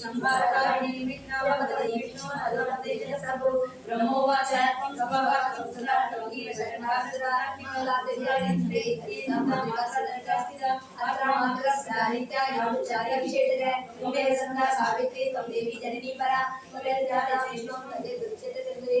ಸಂಹಾರಕಾರಿಣಿ ವಿಘ್ನವಾಗದ ವಿಷ್ಣು ಅಧಮ ತೇಜ ಸಭು ಬ್ರಹ್ಮೋವಾಚ ಕಪವ ಕಂಸಲ ಯೋಗಿ ಶರಣಾಗತ ಕಿಮಲ ತೇಜಾನಿಂದ್ರೇ ನಮ್ಮ ಮಾಸದಂತಾಸ್ತಿದ ಅಕ್ರಮಾಂತರ ಸಾಹಿತ್ಯ ಯಾಮುಚಾರ್ಯ ವಿಶೇಷದ ಕುಮೇರ ಸಂಧ ಸಾವಿತ್ರಿ ತಮ್ಮ ದೇವಿ ಜನನಿ ಪರ ಕುಮೇರ ಜಾತ ವಿಷ್ಣು ತಂದೆ ದುರ್ಚಿತ ತಂದ್ರೆ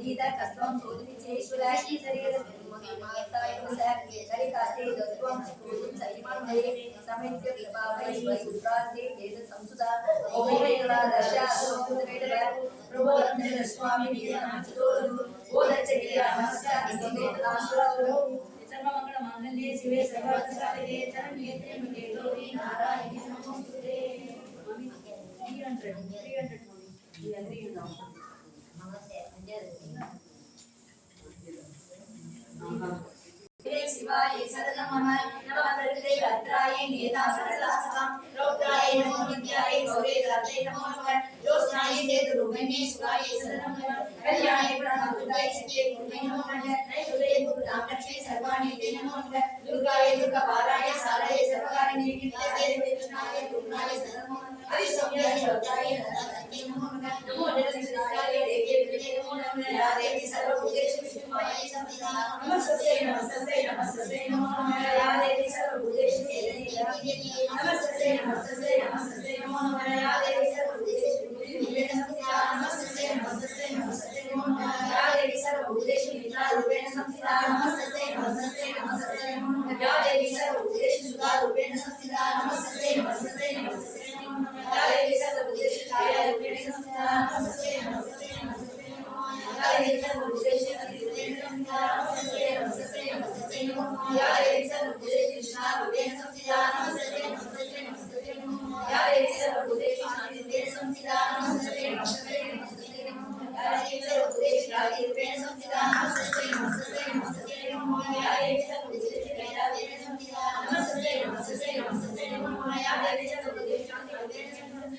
ಶ್ರೀ ಕಸ್ತಂ ಸೋದಿ ಚೇಶ್ವರ ಶ್ರೀ ಸರಿ सर्वे सरितास्ते दत्त्वं पूजिं सरिमन्दे समेत्य कृपावै वैपुत्रास्ते वेदसंसुता ओमेकला दशा शोकुतवेदया प्रभोदन्दर स्वामी वीरनाचतोरु ओदच्चकिया नमस्कार सर्वमङ्गलमाङ्गल्ये शिवे सर्वार्थ नमस्ते नमस्ते नमस्ते नमः Amen.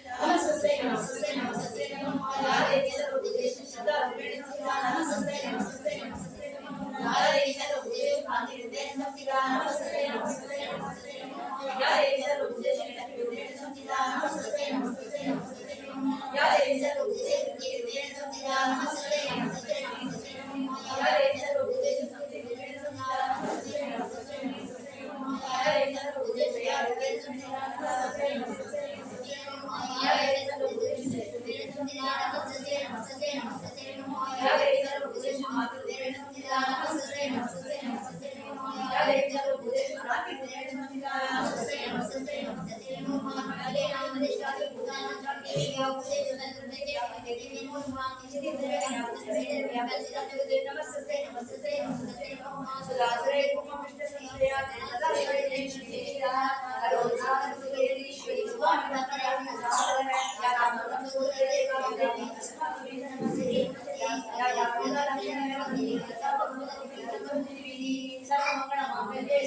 ಸರ್ವಮಂಗಳ ಮಾಂಗಲ್ಯೆ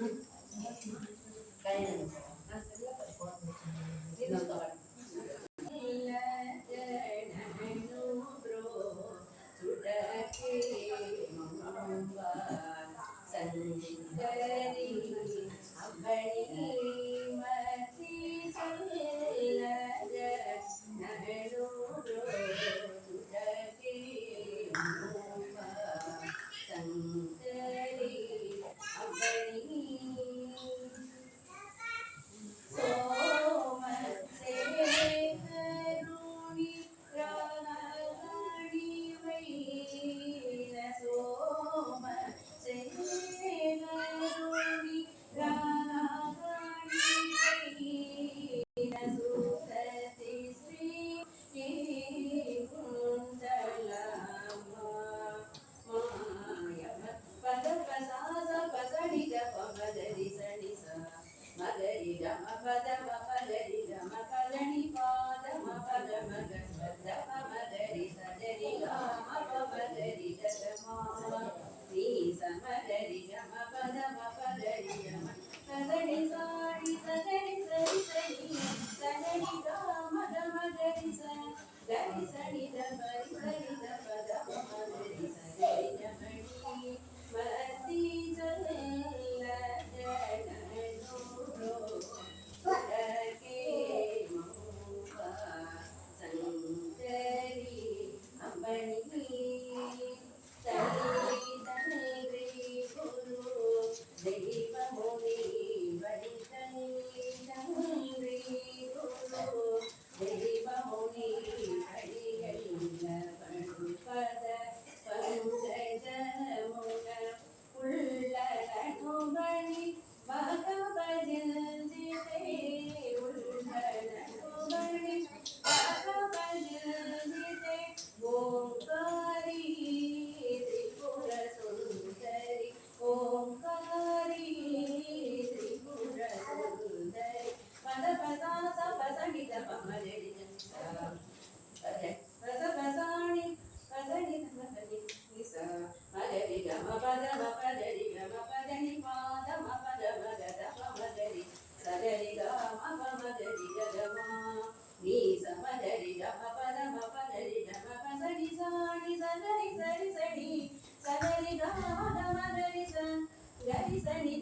嗯, 아, ಧನಿ ಸರಿ ಧರಿ ಸರಿ Pois é, né,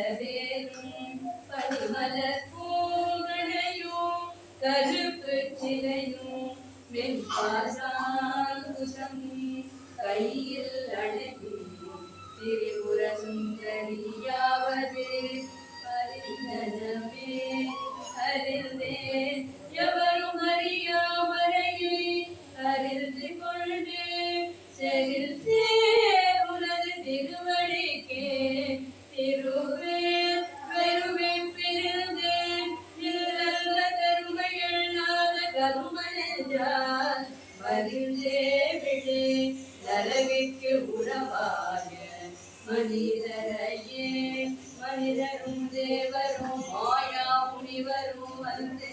நிலவேறும் பதிமலர் பூங்கணையும் கருப்பு சிலையும் மென்பாசாங்குஷம் கையில் சேவிழே தரவிக்கு உணவாக மனிதரையே மனிதரும் தேவரும் மாயா முனிவரும் வந்து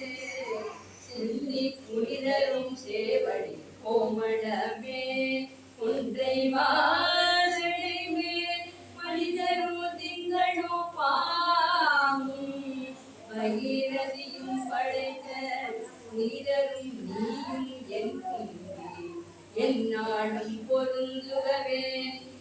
செல்லி புனிதரும் சேவடி கோமடமே ஒன்றை வா என்னாலும் பொருந்துகவே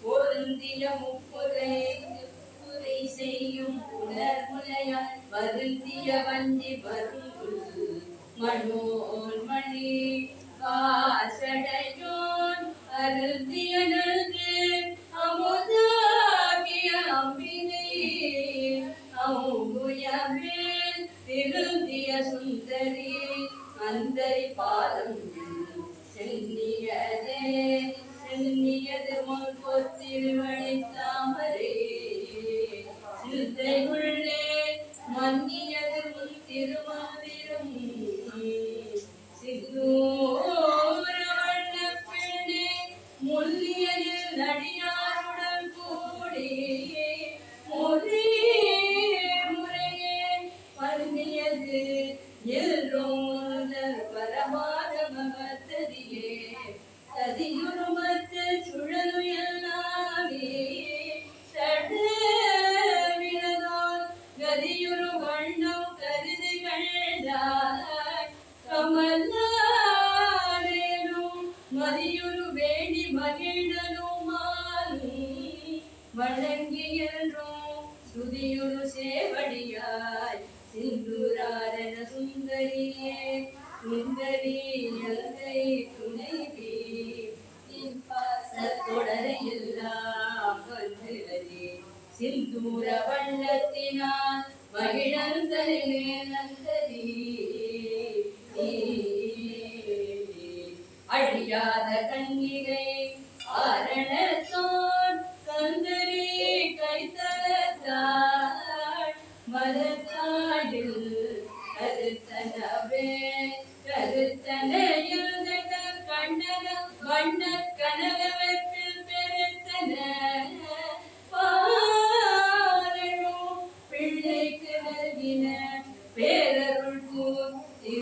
பொருந்திய முப்புரை முப்புரை செய்யும் புனர்முனையால் வருந்திய வஞ்சி வரும் மனோன்மணி காசடையோன் அருந்திய நல்கு அமுதாகிய அம்பினை அமுகுயமே திருந்திய சுந்தரி அந்தரி பாதம் சென்னி மன்னியது முன் திருமந்திரம் சிந்தூர தொடரை வந்துள்ளதே சிந்தூர வண்ணத்தினால் மகிழந்தரே நந்தரி அழியாத கண்ணீர்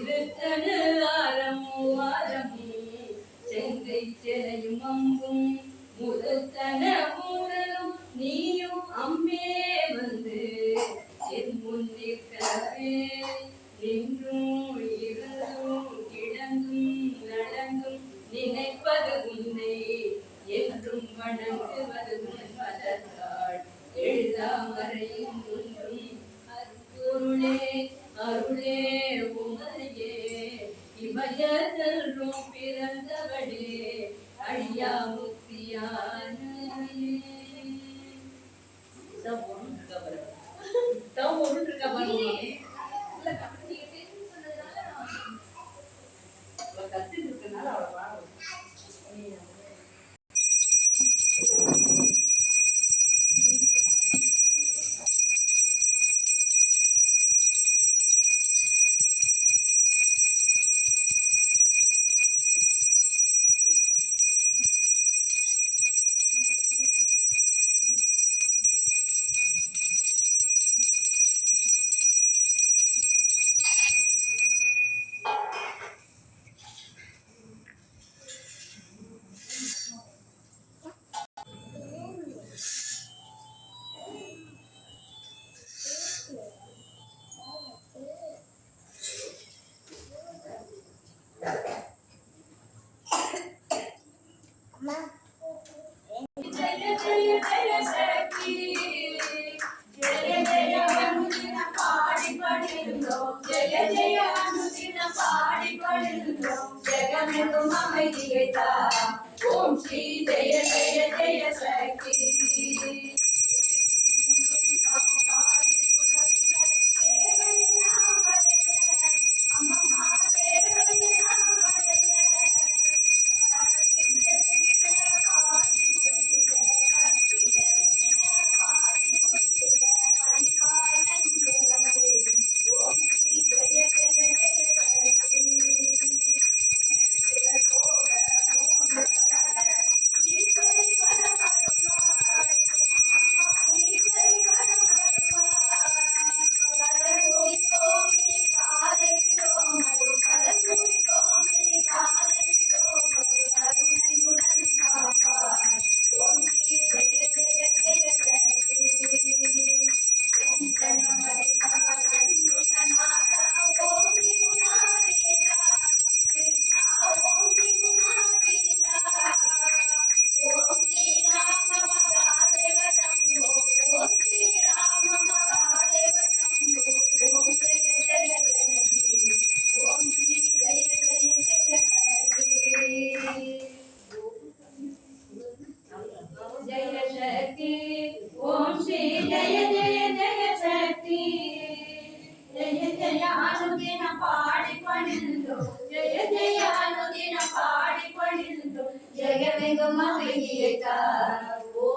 கூர் திருத்தனாரம் வாரமும் செங்கை சிலையும் அம்பும் முதத்தன மூடலும் நீயும் அம்பே வந்து. என் முன் நிற்கவே நின்றும் இருந்தும் கிடந்தும் நடந்தும் நினைப்பது உன்னை. என்றும் வணங்குவது உன் மலர்த்தாள் எழுதாமறையும் ஒன்றும் அருளே அருளே இமயதல்லும் பிறந்தவளே அழியா முக்தியான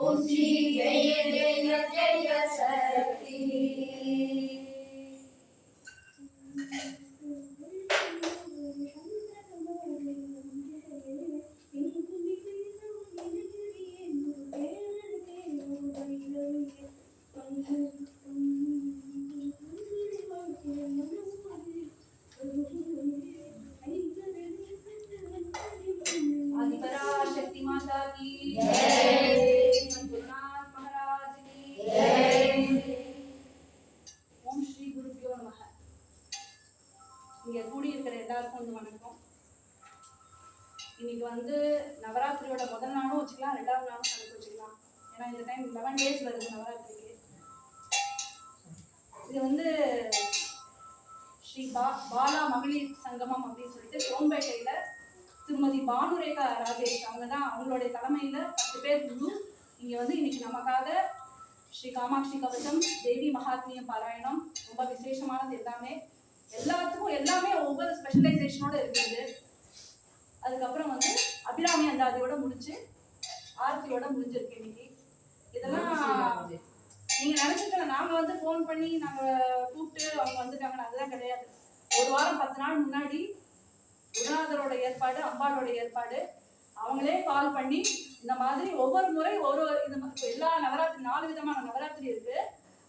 ॐ श्री जय जय जय இன்னைக்கு வந்து நவராத்திரியோட முதல் நாளும் வச்சுக்கலாம் ரெண்டாவது நாளும் கணக்கு வச்சுக்கலாம். ஏன்னா இந்த டைம் லெவன் டேஸ் வருது நவராத்திரிக்கு. இது வந்து ஸ்ரீ பா பாலா மகளிர் சங்கமம் அப்படின்னு சொல்லிட்டு சோம்பேட்டையில் திருமதி பானுரேகா ராஜேஷ் அவங்க தான் அவங்களுடைய தலைமையில் பத்து பேர் குழு இங்கே வந்து இன்னைக்கு நமக்காக ஸ்ரீ காமாட்சி கவசம் தேவி மகாத்மியம் பாராயணம் ரொம்ப விசேஷமானது எல்லாமே. எல்லாத்துக்கும் எல்லாமே ஒவ்வொரு ஸ்பெஷலைசேஷனோட இருக்குது. அதுக்கப்புறம் வந்து அபிராமி அந்தாதியோட முடிச்சு ஆர்த்தியோட முடிஞ்சிருக்கு இன்னைக்கு. இதெல்லாம் நீங்க நினைச்சுக்கல நாங்க வந்து ஃபோன் பண்ணி நாங்க கூப்பிட்டு அவங்க வந்துட்டாங்க அதெல்லாம் கிடையாது. ஒரு வாரம் பத்து நாள் முன்னாடி குருநாதரோட ஏற்பாடு அம்பாளோட ஏற்பாடு அவங்களே கால் பண்ணி இந்த மாதிரி ஒவ்வொரு முறை ஒரு இந்த எல்லா நவராத்திரி நாலு விதமான நவராத்திரி இருக்கு.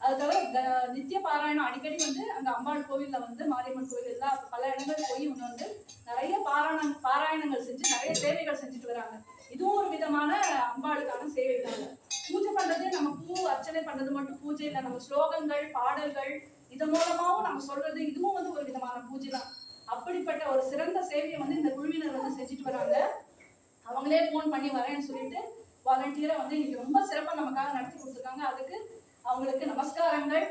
அதுக்காக நித்திய பாராயணம் அடிக்கடி வந்து அந்த அம்பாள் கோவில்ல வந்து மாரியம்மன் கோவில் எல்லா பல இடங்கள் போய் இவங்க வந்து நிறைய பாராயணம் பாராயணங்கள் செஞ்சு நிறைய சேவைகள் செஞ்சுட்டு வராங்க. இதுவும் ஒரு விதமான அம்பாளுக்கான சேவை தாங்க பூஜை பண்றது நம்ம பூ அர்ச்சனை பண்றது மட்டும் பூஜை இல்லை. நம்ம ஸ்லோகங்கள் பாடல்கள் இதன் மூலமாகவும் நம்ம சொல்றது இதுவும் வந்து ஒரு விதமான பூஜை தான். அப்படிப்பட்ட ஒரு சிறந்த சேவையை வந்து இந்த குழுவினர் வந்து செஞ்சுட்டு வராங்க. அவங்களே ஃபோன் பண்ணி வரேன்னு சொல்லிட்டு வாலண்டியரா வந்து இன்னைக்கு ரொம்ப சிறப்பாக நமக்கு அவங்களுக்கு நமஸ்காரங்கள்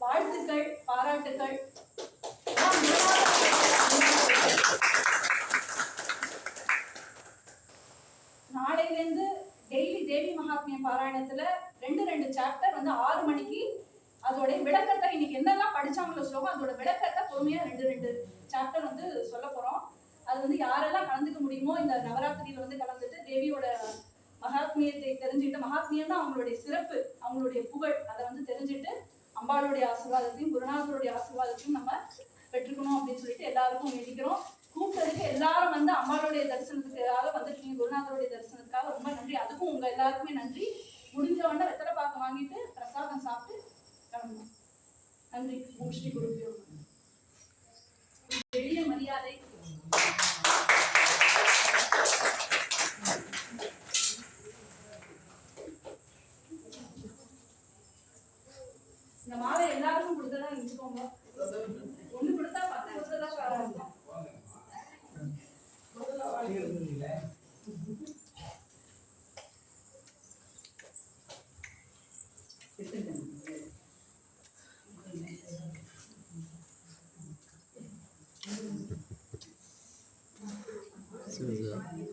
வாழ்த்துக்கள் பாராட்டுக்கள். நாளையிலேருந்து டெய்லி தேவி மகாத்மிய பாராயணத்துல ரெண்டு ரெண்டு சாப்டர் வந்து ஆறு மணிக்கு அதோட விளக்கத்தை இன்னைக்கு என்னெல்லாம் படிச்சாங்களோ ஸ்லோகம் அதோட விளக்கத்தை பொறுமையா ரெண்டு ரெண்டு சாப்டர் வந்து சொல்ல போறோம். அது வந்து யாரெல்லாம் கலந்துக்க முடியுமோ இந்த நவராத்திரியில வந்து கலந்துட்டு தேவியோட மகாத்மியத்தை தெரிஞ்சுக்கிட்டு தான் அவங்களுடைய சிறப்பு அவங்களுடைய புகழ் அதை வந்து தெரிஞ்சுட்டு அம்பாளுடைய ஆசீர்வாதத்தையும் குருநாதருடைய ஆசீர்வாதத்தையும் நம்ம பெற்றுக்கணும் அப்படின்னு சொல்லிட்டு எல்லாருக்கும் வேண்டிக்கிறோம். கூப்பிட்டதுக்கு எல்லாரும் வந்து அம்பாளுடைய தரிசனத்துக்காக வந்துருக்கீங்க குருநாதருடைய தரிசனத்துக்காக ரொம்ப நன்றி. அதுக்கும் உங்க எல்லாருக்குமே நன்றி. முடிஞ்ச உடனே வெத்தலை பாக்கு வாங்கிட்டு பிரசாதம் சாப்பிட்டு கிளம்பணும் நன்றி. ஸ்ரீ குருபியோ எல்லாருக்குமே